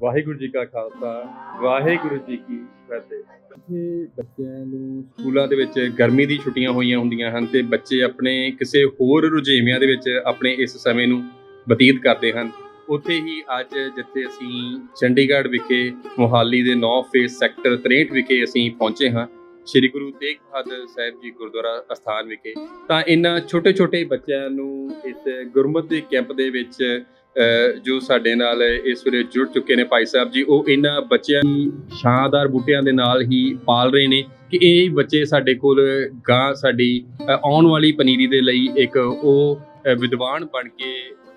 ਵਾਹਿਗੁਰੂ ਜੀ ਕਾ ਖਾਲਸਾ, ਵਾਹਿਗੁਰੂ ਜੀ ਕੀ ਫਤਿਹ। ਇੱਥੇ ਬੱਚਿਆਂ ਨੂੰ ਸਕੂਲਾਂ ਦੇ ਵਿੱਚ ਗਰਮੀ ਦੀ ਛੁੱਟੀਆਂ ਹੋਈਆਂ ਹੁੰਦੀਆਂ ਹਨ ਤੇ ਬੱਚੇ ਆਪਣੇ ਕਿਸੇ ਹੋਰ ਰੁਝੇਵਿਆਂ ਦੇ ਵਿੱਚ ਆਪਣੇ ਇਸ ਸਮੇਂ ਨੂੰ ਬਤੀਤ ਕਰਦੇ ਹਨ। ਉੱਥੇ ਹੀ ਅੱਜ ਜਿੱਥੇ ਅਸੀਂ ਚੰਡੀਗੜ੍ਹ ਵਿਖੇ ਮੋਹਾਲੀ ਦੇ 9 ਫੇਸ ਸੈਕਟਰ 63 ਵਿਖੇ ਅਸੀਂ ਪਹੁੰਚੇ ਹਾਂ, ਸ੍ਰੀ ਗੁਰੂ ਤੇਗ ਬਹਾਦਰ ਸਾਹਿਬ ਜੀ ਗੁਰਦੁਆਰਾ ਅਸਥਾਨ ਵਿਖੇ, ਤਾਂ ਇਹਨਾਂ ਛੋਟੇ-ਛੋਟੇ ਬੱਚਿਆਂ ਨੂੰ ਇਸ ਗੁਰਮਤਿ ਦੇ ਕੈਂਪ ਦੇ ਵਿੱਚ ਜੋ ਸਾਡੇ ਨਾਲ ਇਸ ਵੇਲੇ ਜੁੜ ਚੁੱਕੇ ਨੇ ਭਾਈ ਸਾਹਿਬ ਜੀ, ਉਹ ਇਹਨਾਂ ਬੱਚਿਆਂ ਨੂੰ ਸ਼ਾਨਦਾਰ ਬੂਟਿਆਂ ਦੇ ਨਾਲ ਹੀ ਪਾਲ ਰਹੇ ਨੇ ਕਿ ਇਹ ਬੱਚੇ ਸਾਡੇ ਕੋਲ ਗਾਂ ਸਾਡੀ ਆਉਣ ਵਾਲੀ ਪਨੀਰੀ ਦੇ ਲਈ ਇੱਕ ਉਹ ਵਿਦਵਾਨ ਬਣ ਕੇ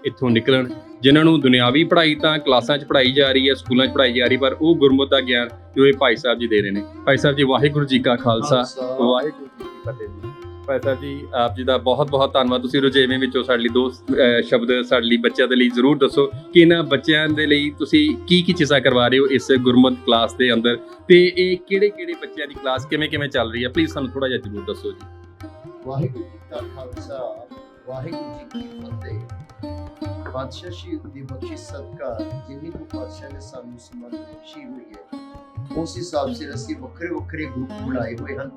ਇੱਥੋਂ ਨਿਕਲਣ, ਜਿਨ੍ਹਾਂ ਨੂੰ ਦੁਨਿਆਵੀ ਪੜ੍ਹਾਈ ਤਾਂ ਕਲਾਸਾਂ 'ਚ ਪੜ੍ਹਾਈ ਜਾ ਰਹੀ ਹੈ, ਸਕੂਲਾਂ 'ਚ ਪੜ੍ਹਾਈ ਜਾ ਰਹੀ, ਪਰ ਉਹ ਗੁਰਮਤਿ ਦਾ ਗਿਆਨ ਜੋ ਇਹ ਭਾਈ ਸਾਹਿਬ ਜੀ ਦੇ ਰਹੇ ਨੇ। ਭਾਈ ਸਾਹਿਬ ਜੀ, ਵਾਹਿਗੁਰੂ ਜੀ ਕਾ ਖਾਲਸਾ, ਵਾਹਿਗੁਰੂ ਜੀ ਕੀ ਫਤਿਹ। ਜੀ ਭਾਈ ਸਾਹਿਬ ਜੀ ਆਪ ਜੀ ਦਾ ਬਹੁਤ ਬਹੁਤ ਧੰਨਵਾਦ। ਤੁਸੀਂ ਰੁਝੇਵੇਂ ਵਿੱਚੋਂ ਸਾਡੇ ਲਈ ਦੋ ਅਹ, ਸ਼ਬਦ ਸਾਡੇ ਲਈ ਬੱਚਿਆਂ ਦੇ ਲਈ ਜ਼ਰੂਰ ਦੱਸੋ ਕਿ ਇਹਨਾਂ ਬੱਚਿਆਂ ਦੇ ਲਈ ਤੁਸੀਂ ਕੀ ਕੀ ਚੀਜ਼ਾਂ ਕਰਵਾ ਰਹੇ ਹੋ ਇਸ ਗੁਰਮਤਿ ਕਲਾਸ ਦੇ ਅੰਦਰ? ਤੇ ਇਹ ਕਿਹੜੇ ਕਿਹੜੇ ਬੱਚਿਆਂ ਦੀ ਕਲਾਸ ਕਿਵੇਂ ਕਿਵੇਂ ਚੱਲ ਰਹੀ ਹੈ? ਪਲੀਜ਼ ਸਾਨੂੰ ਥੋੜਾ ਜਿਹਾ ਜ਼ਰੂਰ ਦੱਸੋ ਜੀ। ਵਾਹਿਗੁਰੂ ਜੀ ਕਾ ਖਾਲਸਾ ਵਾਹਿਗੁਰੂ ਜੀ ਕੀ ਫਤਿਹ। ਬਾਦਸ਼ਾਹ ਸ਼ਹੀਦ ਦੀ ਬਖਸ਼ਿਸ਼ ਸਦਕਾ ਜਿੰਨੀ ਕੁ ਪਾਤਸ਼ਾਹ ਨੇ ਸਾਨੂੰ ਸਮਰਥ ਬਖਸ਼ੀ ਹੋਈ ਹੈ ਉਸ ਹਿਸਾਬ ਸਿਰ ਅਸੀਂ ਵੱਖਰੇ ਵੱਖਰੇ ਗਰੁੱਪ ਬਣਾਏ ਹੋਏ ਹਨ।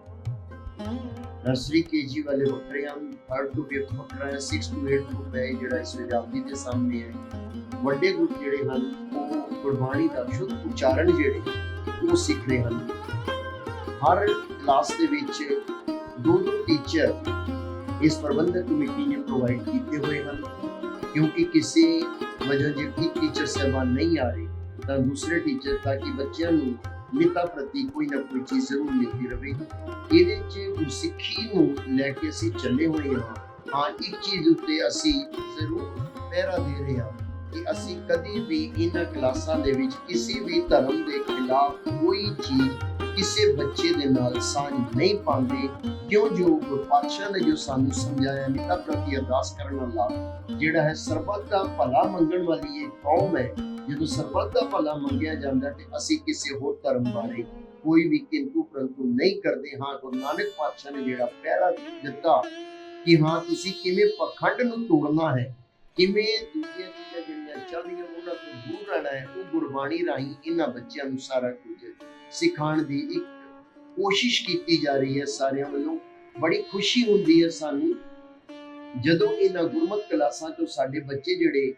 ਨਰਸਰੀ ਕੇਜੀ ਵਾਲੇ ਵੱਖਰੇ ਹਨ 3rd ਟੂ 5th ਵੱਖਰਾ ਹੈ 6 ਟੂ 8 ਗਰੁੱਪ ਹੈ, ਜਿਹੜਾ ਇਸ ਵੇਲੇ ਆਪ ਦੇ ਸਾਹਮਣੇ ਹੈ। ਵੱਡੇ ਗਰੁੱਪ ਜਿਹੜੇ ਹਨ, ਉਹ ਗੁਰਬਾਣੀ ਦਾ ਸ਼ੁੱਧ ਉਚਾਰਨ ਜਿਹੜੇ, ਉਹ ਸਿੱਖ ਹਨ। ਹਰ ਕਲਾਸ ਦੇ ਵਿੱਚ ਦੋ ਦੋ ਟੀਚਰ ਇਸ ਪ੍ਰਬੰਧਕ ਕਮੇਟੀ ਨੇ ਪ੍ਰੋਵਾਈਡ ਕੀਤੇ ਹੋਏ ਹਨ। ਕਿਉਂਕਿ ਕਿਸੇ ਵਜ੍ਹਾ ਜੇ ਇੱਕ ਟੀਚਰ ਸਹਿਬਾਨ ਨਹੀਂ ਆ ਰਹੇ, ਤਾਂ ਦੂਸਰੇ ਟੀਚਰ ਤਾਂ ਕਿ ਬੱਚਿਆਂ ਨੂੰ ਮਿਤਾ ਪ੍ਰਤੀ ਕੋਈ ਨਾ ਕੋਈ ਚੀਜ਼ ਜ਼ਰੂਰ ਮਿਲਦੀ ਰਹੇ ਇਹਦੇ 'ਚ ਗੁਰਸਿੱਖੀ ਨੂੰ ਲੈ ਕੇ ਅਸੀਂ ਚੱਲੇ ਹੋਏ ਹਾਂ। ਹਾਂ, ਇੱਕ ਚੀਜ਼ ਉੱਤੇ ਅਸੀਂ ਜ਼ਰੂਰ ਪਹਿਰਾ ਦੇ ਰਹੇ ਹਾਂ ਕਿ ਅਸੀਂ ਕਦੀ ਵੀ ਇਹਨਾਂ ਕਲਾਸਾਂ ਦੇ ਵਿੱਚ ਕਿਸੇ ਵੀ ਧਰਮ ਦੇ ਖਿਲਾਫ ਕੋਈ ਚੀਜ਼ ਕਿਸੇ ਬੱਚੇ ਦੇ ਨਾਲ ਸਾਂਝ ਨਹੀਂ ਪਾਉਂਦੇ, ਕਿਉਂ ਜੋ ਗੁਰਪਾਤਸ਼ਾਹ ਨੇ ਜੋ ਸਾਨੂੰ ਸਮਝਾਇਆ ਮਿੱਤਾ ਪ੍ਰਤੀ ਅਰਦਾਸ ਕਰਨ ਵਾਲਾ ਜਿਹੜਾ ਹੈ ਸਰਬੱਤ ਦਾ ਭਲਾ ਮੰਗਣ ਵਾਲੀ ਇਹ ਕੌਮ ਹੈ, ਜਦੋਂ ਸਰਬੱਤ ਦਾ ਭਲਾ ਮੰਗਿਆ ਜਾਂਦਾ ਤੇ ਅਸੀਂ ਕਿਸੇ ਹੋਰ ਧਰਮ ਬਾਰੇ ਕੋਈ ਵੀ ਕਿੰਤੂ ਪਰੰਤੂ ਨਹੀਂ ਕਰਦੇ, ਹਾਂ ਗੁਰੂ ਨਾਨਕ ਪਾਤਸ਼ਾਹ ਨੇ ਜਿਹੜਾ ਪਹਿਰਾ ਦਿੱਤਾ ਕਿ ਹਾਂ ਤੁਸੀਂ ਕਿਵੇਂ ਪਖੰਡ ਨੂੰ ਤੋੜਨਾ ਹੈ, ਕਿਵੇਂ ਦੂਜੀਆਂ ਚੀਜ਼ਾਂ ਜਿਹੜੀਆਂ ਚੱਲਦੀਆਂ ਉਹਨਾਂ ਤੋਂ ਦੂਰ ਰਹਿਣਾ ਹੈ, ਉਹ ਗੁਰਬਾਣੀ ਰਾਹੀਂ ਇਹਨਾਂ ਬੱਚਿਆਂ ਨੂੰ ਸਾਰਾ ਕੁਝ ਸਿਖਾਉਣ ਦੀ ਇੱਕ ਕੋਸ਼ਿਸ਼ ਕੀਤੀ ਜਾ ਰਹੀ ਹੈ ਸਾਰਿਆਂ ਵੱਲੋਂ। ਬੜੀ ਖੁਸ਼ੀ ਹੁੰਦੀ ਹੈ ਸਾਨੂੰ ਜਦੋਂ ਇਹਨਾਂ ਗੁਰਮਤ ਕਲਾਸਾਂ ਤੋਂ ਸਾਡੇ ਬੱਚੇ ਜਿਹੜੇ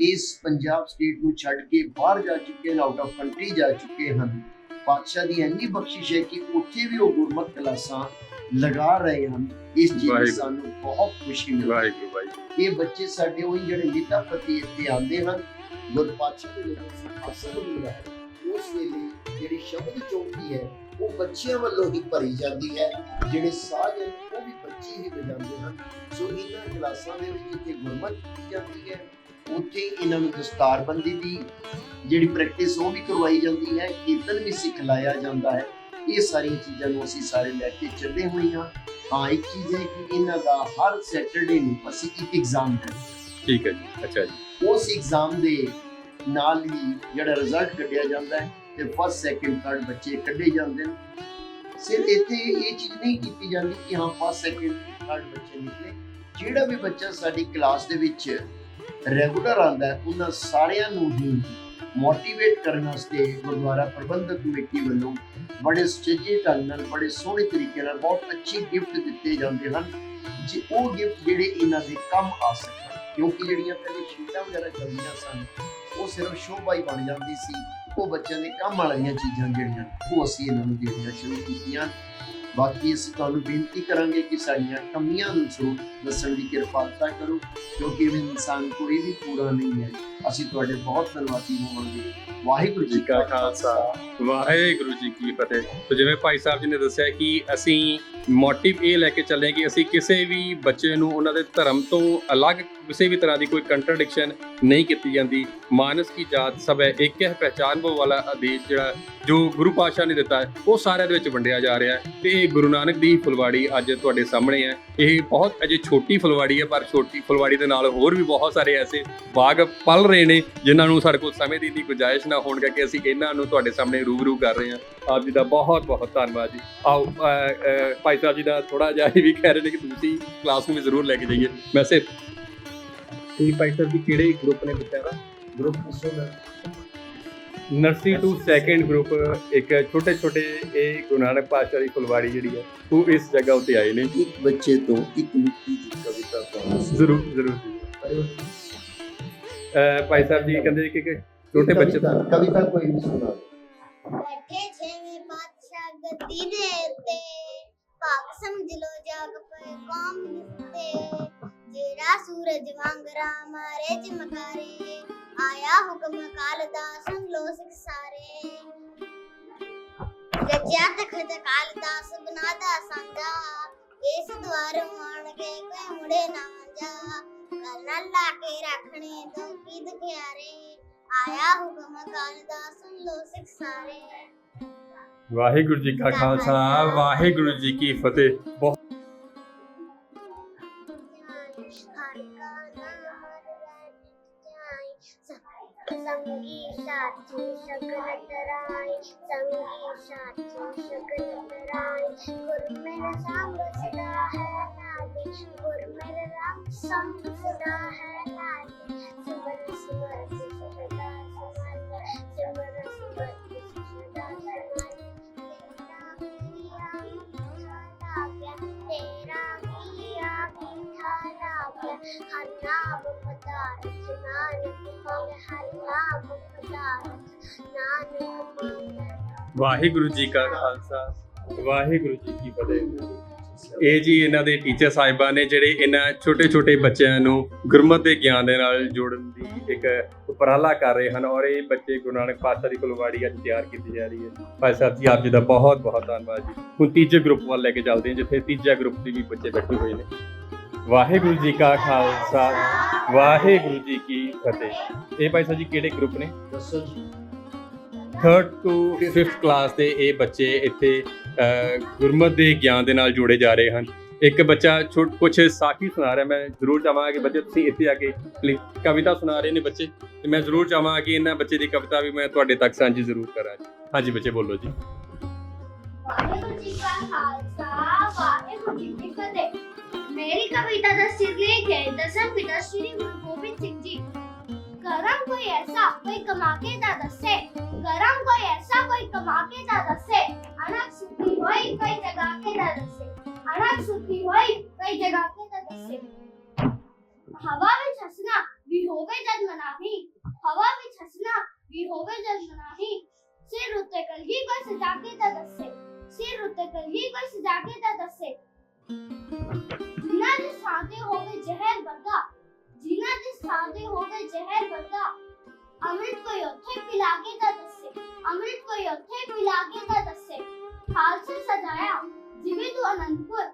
ਇਸ ਪੰਜਾਬ ਸਟੇਟ ਨੂੰ ਛੱਡ ਕੇ ਬਾਹਰ ਜਾ ਚੁੱਕੇ ਹਨ ਆਊਟ ਆਫ ਕੰਟਰੀ ਜਾ ਚੁੱਕੇ ਹਨ ਪਾਤਸ਼ਾਹ ਦੀ ਇੰਨੀ ਬਖਸ਼ਿਸ਼ ਹੈ ਕਿ ਉੱਥੇ ਵੀ ਉਹ ਗੁਰਮਤ ਕਲਾਸਾਂ ਲਗਾ ਰਹੇ ਹਨ। ਇਸ ਚੀਜ਼ ਦੀ। ਸਾਨੂੰ ਬਹੁਤ ਖੁਸ਼ੀ ਮਿਲਦੀ ਹੈ। ਵਾਹਿਗੁਰੂ ਇਹ ਬੱਚੇ ਸਾਡੇ ਉਹੀ ਜਿਹੜੇ ਪ੍ਰਤੀ ਇੱਥੇ ਆਉਂਦੇ ਹਨ ਗੁਰ ਪਾਤਸ਼ਾਹ ਦੇ ਜਦੋਂ ਸਿਖਾਸਨ ਹੁੰਦਾ ਹੈ। ਉਸ ਵੇਲੇ ਜਿਹੜੀ ਸ਼ਬਦ ਚੌਂਕੀ ਹੈ ਉਹ ਬੱਚਿਆਂ ਵੱਲੋਂ ਹੀ ਭਰੀ ਜਾਂਦੀ ਹੈ। ਜਿਹੜੇ ਸਾਜ਼ ਉਹ ਵੀ ਬੱਚੇ ਹੀ ਵਜਾਉਂਦੇ ਹਨ। ਸੋ ਇਹਨਾਂ ਕਲਾਸਾਂ ਦੇ ਵਿੱਚ ਜਿੱਥੇ ਗੁਰਮਤਿ ਕੀਤੀ ਜਾਂਦੀ ਹੈ ਉੱਥੇ ਇਹਨਾਂ ਨੂੰ ਦਸਤਾਰਬੰਦੀ ਦੀ ਜਿਹੜੀ ਪ੍ਰੈਕਟਿਸ ਉਹ ਵੀ ਕਰਵਾਈ ਜਾਂਦੀ ਹੈ। ਕੀਰਤਨ ਵੀ ਸਿਖਲਾਇਆ ਜਾਂਦਾ ਹੈ। ਇਹ ਸਾਰੀਆਂ ਚੀਜ਼ਾਂ ਨੂੰ ਅਸੀਂ ਸਾਰੇ ਲੈ ਕੇ ਚੱਲੇ ਹੋਏ ਹਾਂ। ਹਾਂ ਇੱਕ ਚੀਜ਼ ਹੈ ਕਿ ਇਹਨਾਂ ਦਾ ਹਰ ਸੈਟਰਡੇ ਨੂੰ ਅਸੀਂ ਇੱਕ ਐਗਜ਼ਾਮ ਹੈ। ਠੀਕ ਹੈ ਜੀ। ਅੱਛਾ ਜੀ। ਉਸ ਐਗਜ਼ਾਮ ਦੇ ਨਾਲ ਹੀ ਜਿਹੜਾ ਰਿਜ਼ਲਟ ਕੱਢਿਆ ਜਾਂਦਾ ਹੈ ਤੇ ਫਸਟ ਸੈਕਿੰਡ ਥਰਡ ਬੱਚੇ ਕੱਢੇ ਜਾਂਦੇ ਨੇ। ਸਿਰਫ ਇੱਥੇ ਇਹ ਚੀਜ਼ ਨਹੀਂ ਕੀਤੀ ਜਾਂਦੀ ਕਿ ਹਾਂ ਫਸਟ ਸੈਕਿੰਡ ਥਰਡ ਬੱਚੇ ਨਿਕਲੇ। ਜਿਹੜਾ ਵੀ ਬੱਚਾ ਸਾਡੀ ਕਲਾਸ ਦੇ ਵਿੱਚ ਰੈਗੂਲਰ ਆਉਂਦਾ ਹੈ, ਉਹਨਾਂ ਸਾਰਿਆਂ ਨੂੰ ਹੀ ਮੋਟੀਵੇਟ ਕਰਨ ਵਾਸਤੇ ਗੁਰਦੁਆਰਾ ਪ੍ਰਬੰਧਕ ਕਮੇਟੀ ਵੱਲੋਂ ਬੜੇ ਸਟੇਜੀ ਢੰਗ ਨਾਲ, ਬੜੇ ਸੋਹਣੇ ਤਰੀਕੇ ਨਾਲ ਬਹੁਤ ਅੱਛੀ ਗਿਫਟ ਦਿੱਤੇ ਜਾਂਦੇ ਹਨ ਜੇ ਉਹ ਗਿਫਟ ਜਿਹੜੇ ਇਹਨਾਂ ਦੇ ਕੰਮ ਆ ਸਕਣ। ਕਿਉਂਕਿ ਜਿਹੜੀਆਂ ਪਹਿਲੇ ਸ਼ੀਟਾਂ ਵਗੈਰਾ ਚੱਲਦੀਆਂ ਸਨ ਉਹ ਸਿਰਫ ਸ਼ੋਭਾ ਹੀ ਬਣ ਜਾਂਦੀ ਸੀ। ਉਹ ਬੱਚਿਆਂ ਦੇ ਕੰਮ ਵਾਲੀਆਂ ਚੀਜ਼ਾਂ ਜਿਹੜੀਆਂ ਉਹ ਅਸੀਂ ਇਹਨਾਂ ਨੂੰ ਦੇਣੀਆਂ ਸ਼ੁਰੂ ਕੀਤੀਆਂ। ਬਾਕੀ ਅਸੀਂ ਤੁਹਾਨੂੰ ਬੇਨਤੀ ਕਰਾਂਗੇ ਕਿ ਸਾਡੀਆਂ ਕਮੀਆਂ ਨੂੰ ਜ਼ਰੂਰ ਦੱਸਣ ਦੀ ਕਿਰਪਾਲਤਾ ਕਰੋ ਕਿਉਂਕਿ ਵੀ ਇਨਸਾਨ ਕੋਈ ਵੀ ਪੂਰਾ ਨਹੀਂ ਹੈ। ਅਸੀਂ ਤੁਹਾਡੇ ਬਹੁਤ ਧੰਨਵਾਦੀ ਹੋਵਾਂਗੇ। ਵਾਹਿਗੁਰੂ ਜੀ ਕਾ ਖਾਲਸਾ। ਵਾਹਿਗੁਰੂ ਜੀ ਕੀ ਫਤਿਹ। ਜਿਵੇਂ ਭਾਈ ਸਾਹਿਬ ਜੀ ਨੇ ਦੱਸਿਆ ਕਿ ਅਸੀਂ ਮੋਟਿਵ ਇਹ ਲੈ ਕੇ ਚੱਲੇ ਕਿ ਅਸੀਂ ਕਿਸੇ ਵੀ ਬੱਚੇ ਨੂੰ ਉਹਨਾਂ ਦੇ ਧਰਮ ਤੋਂ ਅਲੱਗ ਕਿਸੇ ਵੀ ਤਰ੍ਹਾਂ ਦੀ ਕੋਈ ਕੰਟਰਡਿਕਸ਼ਨ ਨਹੀਂ ਕੀਤੀ ਜਾਂਦੀ। ਮਾਨਸ ਕੀ ਜਾਤ ਸਭ ਹੈ, ਇੱਕ ਹੈ ਪਹਿਚਾਨ ਵਾਲਾ ਆਦੇਸ਼ ਜਿਹੜਾ ਜੋ ਗੁਰੂ ਪਾਤਸ਼ਾਹ ਨੇ ਦਿੱਤਾ ਹੈ, ਉਹ ਸਾਰਿਆਂ ਦੇ ਵਿੱਚ ਵੰਡਿਆ ਜਾ ਰਿਹਾ ਹੈ ਤੇ ਇਹ ਗੁਰੂ ਨਾਨਕ ਦੀ ਫੁਲਵਾੜੀ ਅੱਜ ਤੁਹਾਡੇ ਸਾਹਮਣੇ ਹੈ। ਇਹ ਬਹੁਤ ਅਜੇ ਛੋਟੀ ਫੁਲਵਾੜੀ ਹੈ, ਪਰ ਛੋਟੀ ਫੁਲਵਾੜੀ ਦੇ ਨਾਲ ਹੋਰ ਵੀ ਬਹੁਤ ਸਾਰੇ ਐਸੇ ਬਾਗ ਪਲ ਰਹੇ ਨੇ, ਜਿਨ੍ਹਾਂ ਨੂੰ ਸਾਡੇ ਕੋਲ ਸਮੇਂ ਦੀ ਇੰਨੀ ਗੁੰਜਾਇਸ਼ ਨਾ ਹੋਣ ਕਰਕੇ ਅਸੀਂ ਇਹਨਾਂ ਨੂੰ ਤੁਹਾਡੇ ਸਾਹਮਣੇ ਰੂਬਰੂ ਕਰ ਰਹੇ ਹਾਂ। ਆਪ ਜੀ ਦਾ ਬਹੁਤ ਬਹੁਤ ਧੰਨਵਾਦ ਜੀ। ਆਓ ਭਾਈ ਸਾਹਿਬ ਜੀ ਦਾ ਥੋੜਾ ਜਿਹਾ ਇਹ ਵੀ ਕਹਿ ਰਹੇ ਨੇ ਕਿ ਤੁਸੀਂ ਕਲਾਸ ਨੂੰ ਵੀ ਜ਼ਰੂਰ ਲੈ ਕੇ ਜਾਈਏ। ਵੈਸੇ ਤੇ ਭਾਈ ਸਾਹਿਬ ਜੀ ਕਿਹੜੇ ਗਰੁੱਪ ਨੇ ਬੱਚਿਆਂ ਦਾ ਗਰੁੱਪ ਦੱਸੋ ਨਾ। ਨਰਸਰੀ ਟੂ ਸੈਕੰਡ ਗਰੁੱਪ ਇੱਕ ਛੋਟੇ ਛੋਟੇ ਇਹ ਗੁਰੂ ਨਾਨਕ ਪਾਤਸ਼ਾਹ ਦੀ ਫੁਲਵਾੜੀ ਜਿਹੜੀ ਹੈ ਉਹ ਇਸ ਜਗ੍ਹਾ ਉੱਤੇ ਆਏ ਨੇ। ਇੱਕ ਬੱਚੇ ਤੋਂ ਇੱਕ ਨਿੱਕੀ ਜਿਹੀ ਕਵਿਤਾ ਪਾਉਣਾ ਜ਼ਰੂਰ ਜ਼ਰੂਰ। ਭਾਈ ਸਾਹਿਬ ਜੀ ਕਹਿੰਦੇ ਕਿ ਛੋਟੇ ਬੱਚੇ ਤੋਂ। ਕਵਿਤਾ- ਕੋਈ ਵੀ ਸੁਣਾ। ਬੈਠੇ ਛੇਵੇਂ ਪਾਤਸ਼ਾਹ ਗੱਦੀ ਦੇ ਉੱਤੇ। ਭਾਗ ਸਮਝ ਲੋ ਜਾਗ ਪਏ ਕੌਮ ਨਿਸਤੇ ਜਿਹੜਾ ਸੂਰਜ ਵਾਂਗ ਮਾਰੇ ਚਮਕਾਰੇ ਆਇਆ ਹੁਕਮ ਕਾਲ ਦਾ ਸੁਣ ਲੋ ਸਿੱਖ ਸਾਰੇ ਰਚਿਆ ਤਖਤ ਕਾਲ ਦਾ ਸੁਬਨਾ ਦਾ ਸਾਂਝਾ ਇਸ ਦਵਾਰ ਆਣ ਕੇ ਕੋਈ ਮੁੜੇ ਨਾ ਜਾ ਕਰਨਾ ਲਾ ਕੇ ਰੱਖਣੇ ਕੀ ਦੁਖਿਆਰੇ ਆਇਆ ਹੁਕਮ ਕਾਲ ਦਾ ਸੁਣ ਲੋ ਸਿੱਖ ਸਾਰੇ ਵਾਹਿਗੁਰੂ ਜੀ ਕਾ ਖਾਲਸਾ ਵਾਹਿਗੁਰੂ ਜੀ ਕੀ ਫਤਿਹ ਸੰਗੀ ਸਾਥੀ ਸ਼ਕਲ ਤਰਾਈ ਸੰਗੀ ਸਾਥੀ ਸ਼ਕਲ ਤਰਾਈ ਗੁਰ ਮੇਰਾ ਸੰਗ ਸਦਾ ਹੈ ਨਾਦੀ ਗੁਰ ਮੇਰਾ ਰੰਗ ਸੰਗ ਸਦਾ ਹੈ ਨਾਦੀ ਸਿਮਰ ਸਿਮਰ ਸਦਾ ਸਿਮਰ ਸਿਮਰ ਸਿਮਰ ਸਦਾ ਸਿਮਰ ਤੇਰਾ ਕੀਆ ਮਿੱਠਾ ਲਾਗਿਆ ਹਰ ਵਾਹਿਗੁਰੂ ਜੀ ਕਾ ਖਾਲਸਾ, ਵਾਹਿਗੁਰੂ ਜੀ ਕੀ ਫਤਿਹ। ਇਹ ਜੀ ਇਹਨਾਂ ਦੇ ਟੀਚਰ ਸਾਹਿਬਾਨ ਨੇ ਜਿਹੜੇ ਇਹਨਾਂ ਛੋਟੇ ਛੋਟੇ ਬੱਚਿਆਂ ਨੂੰ ਗੁਰਮਤ ਦੇ ਗਿਆਨ ਦੇ ਨਾਲ ਜੋੜਨ ਦੀ ਇੱਕ ਉਪਰਾਲਾ ਕਰ ਰਹੇ ਹਨ ਔਰ ਇਹ ਬੱਚੇ ਗੁਰੂ ਨਾਨਕ ਪਾਤਸ਼ਾਹ ਦੀ ਕੁਲਵਾੜੀ ਅੱਜ ਤਿਆਰ ਕੀਤੀ ਜਾ ਰਹੀ ਹੈ। ਭਾਈ ਸਾਹਿਬ ਜੀ, ਆਪ ਜੀ ਦਾ ਬਹੁਤ ਬਹੁਤ ਧੰਨਵਾਦ ਜੀ। ਹੁਣ ਤੀਜੇ ਗਰੁੱਪ ਵੱਲ ਲੈ ਕੇ ਚੱਲਦੇ ਹਾਂ, ਜਿੱਥੇ ਤੀਜਾ ਗਰੁੱਪ ਦੇ ਵੀ ਬੱਚੇ ਬੈਠੇ ਹੋਏ ਨੇ। ਵਾਹਿਗੁਰੂ ਜੀ ਕਾ ਖਾਲਸਾ ਵਾਹਿਗੁਰੂ ਜੀ ਕੀ ਫਤਿਹ। ਇਹ ਭਾਈ ਸਾਹਿਬ ਜੀ ਕਿਹੜੇ ਗਰੁੱਪ ਨੇ? ਦੱਸੋ ਜੀ। 3rd ਤੋਂ 5th ਕਲਾਸ ਦੇ ਇਹ ਬੱਚੇ ਇੱਥੇ ਗੁਰਮਤ ਦੇ ਗਿਆਨ ਦੇ ਨਾਲ ਜੋੜੇ ਜਾ ਰਹੇ ਹਨ। ਇੱਕ ਬੱਚਾ ਛੋਟ ਕੁਝ ਸਾਖੀ ਸੁਣਾ ਰਿਹਾ ਮੈਂ ਜ਼ਰੂਰ ਚਾਹਾਂਗਾ ਕਿ ਬੱਚੇ ਤੁਸੀਂ ਇੱਥੇ ਆ ਕੇ ਕਵਿਤਾ ਸੁਣਾ ਰਹੇ ਨੇ ਬੱਚੇ। ਤੇ ਮੈਂ ਜ਼ਰੂਰ ਚਾਹਾਂਗਾ ਕਿ ਇਹਨਾਂ ਬੱਚੇ ਦੀ ਕਵਿਤਾ ਵੀ ਮੈਂ ਤੁਹਾਡੇ ਤੱਕ ਸਾਂਝੀ ਜ਼ਰੂਰ ਕਰਾਂ। ਹਾਂਜੀ ਬੱਚੇ ਬੋਲੋ ਜੀ। ਵਾਹਿਗੁਰੂ ਜੀ ਕਾ ਖਾਲਸਾ ਵਾਹਿਗੁਰੂ ਜੀ ਕੀ ਫਤਿਹ। ਮੇਰੀ ਕਵਿਤਾ ਦਾ ਸਿਰਲੇਖ ਹੈ ਦਸਮ ਪਿਤਾ ਸ਼੍ਰੀ ਗੁਰੂ ਗੋਬਿੰਦ ਸਿੰਘ ਜੀ ਕਰਮ ਕੋਈ ਐਸਾ ਕੋਈ ਕਮਾ ਕੇ ਦਾ ਦੱਸੇ ਕਰਮ ਕੋਈ ਐਸਾ ਕੋਈ ਕਮਾ ਕੇ ਦਾ ਦੱਸੇ ਅਨਕ ਸੁਖੀ ਹੋਈ ਕੋਈ ਜਗਾ ਕੇ ਦਾ ਦੱਸੇ ਅਨਕ ਸੁਖੀ ਹੋਈ ਕੋਈ ਜਗਾ ਕੇ ਦਾ ਦੱਸੇ ਹਵਾ ਵਿੱਚ ਹੱਸਣਾ ਵੀ ਹੋਵੇ ਜਦ ਮਨਾਹੀ ਹਵਾ ਵਿੱਚ ਹੱਸਣਾ ਵੀ ਹੋਵੇ ਜਦ ਮਨਾਹੀ ਸਿਰ ਉੱਤੇ ਕਲਗੀ ਕੋਈ ਸਜਾ ਕੇ ਦਾ ਦੱਸੇ ਸਿਰ ਉੱਤੇ ਕਲਗੀ ਕੋਈ ਸਜਾ ਕੇ ਤਾਂ ਦੱਸੇ ਜਿਨ੍ਹਾਂ ਦੇ ਸਾਥੇ ਹੋਵੇ ਜ਼ਹਿਰ ਵਰਗਾ ਜਿਨ੍ਹਾਂ ਦੇ ਸਾਥੇ ਹੋਵੇ ਜ਼ਹਿਰ ਵਰਗਾ ਅੰਮ੍ਰਿਤ ਕੋਈ ਉੱਥੇ ਪਿਲਾ ਕੇ ਤਾਂ ਦੱਸੇ ਅੰਮ੍ਰਿਤ ਕੋਈ ਉੱਥੇ ਪਿਲਾ ਕੇ ਤਾਂ ਦੱਸੇ ਖਾਲਸਾ ਸਜਾਇਆ ਜਿਵੇਂ ਤੂੰ ਅਨੰਦਪੁਰ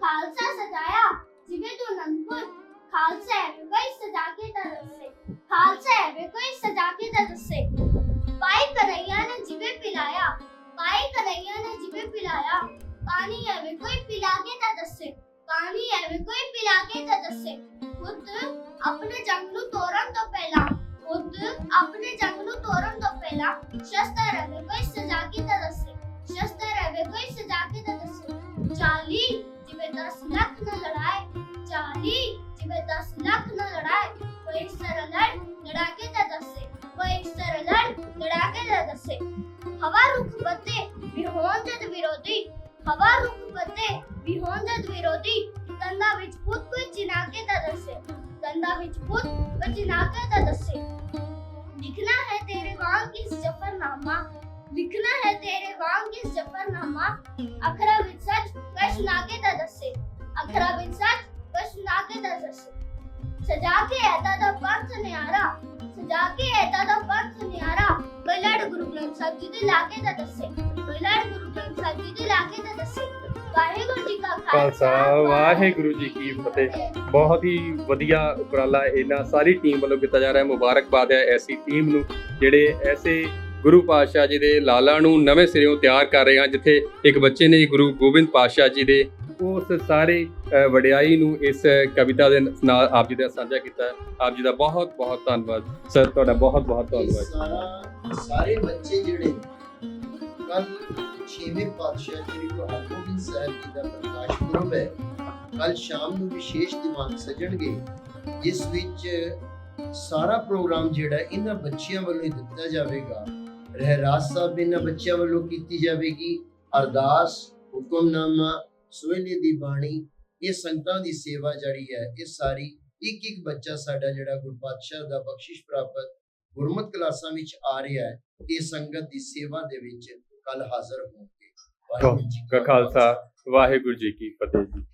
ਖਾਲਸਾ ਸਜਾਇਆ ਜਿਵੇਂ ਤੂੰ ਅਨੰਦਪੁਰ ਖਾਲਸਾ ਐਵੇਂ ਕੋਈ ਸਜਾ ਕੇ ਤਾਂ ਦੱਸੇ ਖਾਲਸਾ ਐਵੇਂ ਕੋਈ ਸਜਾ ਕੇ ਤਾਂ ਦੱਸੇ ਪਾਈ ਕਰਈਆ ਨੇ ਜਿਵੇਂ ਪਿਲਾਇਆ ਪਾਈ ਕਰਈਆ ਨੇ ਜਿਵੇਂ ਪਿਲਾਇਆ ਪਾਣੀ ਐਵੇਂ ਕੋਈ ਪਿਲਾ ਕੇ ਤਾਂ ਦੱਸੇ, ਪਾਣੀ ਐਵੇਂ ਕੋਈ ਪਿਲਾ ਕੇ ਤਾਂ ਦੱਸੇ। ਖੁਦ ਆਪਣੇ ਜੰਗ ਨੂੰ ਤੋੜਨ ਤੋਂ ਪਹਿਲਾਂ, ਖੁਦ ਆਪਣੇ ਜੰਗ ਨੂੰ ਤੋੜਨ ਤੋਂ ਪਹਿਲਾਂ ਸ਼ਸਤਰ ਐਵੇਂ ਕੋਈ ਸਜਾ ਕੇ ਤਾਂ ਦੱਸੇ, ਸ਼ਸਤਰ ਐਵੇਂ ਕੋਈ ਸਜਾ ਕੇ ਤਾਂ ਦੱਸੇ। ਚਾਲੀ ਜਿਵੇਂ 10 ਲੱਖ ਨਾਲ ਲੜਾਏ, ਚਾਲੀ ਜਿਵੇਂ 10 ਲੱਖ ਨਾਲ ਲੜਾਏ, ਕੋਈ ਇਸ ਤਰ੍ਹਾਂ ਲੜ ਲੜਾ ਕੇ ਤਾਂ ਦੱਸੇ, ਕੋਈ ਇਸ ਤਰ੍ਹਾਂ ਲੜ ਲੜਾ ਕੇ ਤਾਂ ਦੱਸੇ। ਹਵਾ ਰੁਖ ਬੱਤੇ ਵੀ ਹੋਣ ਵਿਰੋਧੀ ਹਵਾ ਰੁੱਖ ਬੱਤੇ ਵੀ ਵਿਰੋਧੀ ਦੰਦਾ ਵਿੱਚ ਪੁੱਤ ਕੋਈ ਚਿਨਾ ਕੇ ਦੱਸੇ। ਦੰਦਾ ਵਿੱਚ ਪੁੱਤ ਕੋਈ ਚਿਨਾ ਕੇ ਦੱਸੇ। ਲਿਖਣਾ ਹੈ ਤੇਰੇ ਵਾਂਗ ਇਸ ਜਫਰਨਾਮਾ। ਲਿਖਣਾ ਹੈ ਤੇਰੇ ਵਾਂਗ ਇਸ ਜਫਰਨਾਮਾ। ਅੱਖਰਾਂ ਵਿੱਚ ਸੱਚ ਕੋਈ ਸੁਣਾ ਕੇ ਦੱਸੇ। ਅੱਖਰਾਂ ਵਿੱਚ ਸੱਚ ਕੋਈ ਸੁਣਾ ਕੇ ਦੱਸੇ। ਸਜਾ ਕੇ ਐਦਾ ਦਾ ਪੰਥ ਨਿਆਰਾ। ਸਜਾ ਕੇ ਐਦਾ ਦਾ ਪੰਥ ਨਿਆਰਾ। ਕੋਈ ਗੁਰੂ ਗ੍ਰੰਥ ਸਾਹਿਬ ਜੀ ਦੇ ਲਾਗੇ ਦਾ ਦੱਸੇ। ਕੋਈ ਗੁਰੂ ਗ੍ਰੰਥ ਸਾਹਿਬ ਜੀ ਦੇ ਲਾਗੇ ਦਾ ਦੱਸੇ ਵਾਹਿਗੁਰੂ ਜੀ ਕਾ ਖਾਲਸਾ, ਵਾਹਿਗੁਰੂ ਜੀ ਕੀ ਫਤਿਹ। ਬਹੁਤ ਹੀ ਵਧੀਆ ਉਪਰਾਲਾ ਇਹਨਾਂ ਸਾਰੀ ਟੀਮ ਵੱਲੋਂ ਕੀਤਾ ਜਾ ਰਿਹਾ ਹੈ। ਮੁਬਾਰਕਬਾਦ ਹੈ ਐਸੀ ਟੀਮ ਨੂੰ, ਜਿਹੜੇ ਐਸੇ ਗੁਰੂ ਪਾਤਸ਼ਾਹ ਜੀ ਦੇ ਲਾਲਾ ਨੂੰ ਨਵੇਂ ਸਿਰਿਓਂ ਤਿਆਰ ਕਰ ਰਹੇ ਹਨ, ਜਿੱਥੇ ਇੱਕ ਬੱਚੇ ਨੇ ਗੁਰੂ ਗੋਬਿੰਦ ਪਾਤਸ਼ਾਹ ਜੀ ਦੇ, ਉਸ ਸਾਰੇ ਵਡਿਆਈ ਨੂੰ ਇਸ ਕਵਿਤਾ ਦੇ ਨਾਲ ਆਪ ਜੀ ਦਾ ਸਾਂਝਾ ਕੀਤਾ ਆਪ ਜੀ ਦਾ ਬਹੁਤ ਬਹੁਤ ਧੰਨਵਾਦ। ਸਰ, ਤੁਹਾਡਾ ਬਹੁਤ ਬਹੁਤ ਧੰਨਵਾਦ। ਸਾਰੇ ਬੱਚੇ ਜਿਹੜੇ ਕੱਲ ਛੇਵੇਂ ਪਾਤਸ਼ਾਹ ਜੀ ਗੁਰੂ ਹਰਗੋਬਿੰਦ ਸਾਹਿਬ ਜੀ ਦਾ ਪ੍ਰਕਾਸ਼ ਪੁਰਬ ਹੈ ਕੱਲ ਸ਼ਾਮ ਨੂੰ ਵਿਸ਼ੇਸ਼ ਦੀਵਾਨ ਸਜਣਗੇ ਜਿਸ ਵਿੱਚ ਸਾਰਾ ਪ੍ਰੋਗਰਾਮ ਜਿਹੜਾ ਇਹਨਾਂ ਬੱਚਿਆਂ ਵੱਲੋਂ ਹੀ ਦਿੱਤਾ ਜਾਵੇਗਾ ਰਹਿਰਾਸ ਸਾਹਿਬ ਇਹਨਾਂ ਬੱਚਿਆਂ ਵੱਲੋਂ ਕੀਤੀ ਜਾਵੇਗੀ ਅਰਦਾਸ ਹੁਕਮਨਾਮਾ ਸੋਹਲੇ ਦੀ ਬਾਣੀ ਇਹ ਸੰਗਤਾਂ ਦੀ ਸੇਵਾ ਜਿਹੜੀ ਹੈ ਇਹ ਸਾਰੀ ਇੱਕ ਇੱਕ ਬੱਚਾ ਸਾਡਾ ਜਿਹੜਾ ਗੁਰਪਾਤਸ਼ਾਹ ਦਾ ਬਖਸ਼ਿਸ਼ ਪ੍ਰਾਪਤ ਗੁਰਮਤ ਕਲਾਸਾਂ ਵਿੱਚ ਆ ਰਿਹਾ ਹੈ ਇਹ ਸੰਗਤ ਦੀ ਸੇਵਾ ਦੇ ਵਿੱਚ ਕੱਲ ਹਾਜ਼ਰ ਹੋਣਗੇ ਵਾਹਿਗੁਰੂ ਜੀ ਕਾ ਖਾਲਸਾ। ਵਾਹਿਗੁਰੂ ਜੀ ਕੀ ਫਤਿਹ ਜੀ।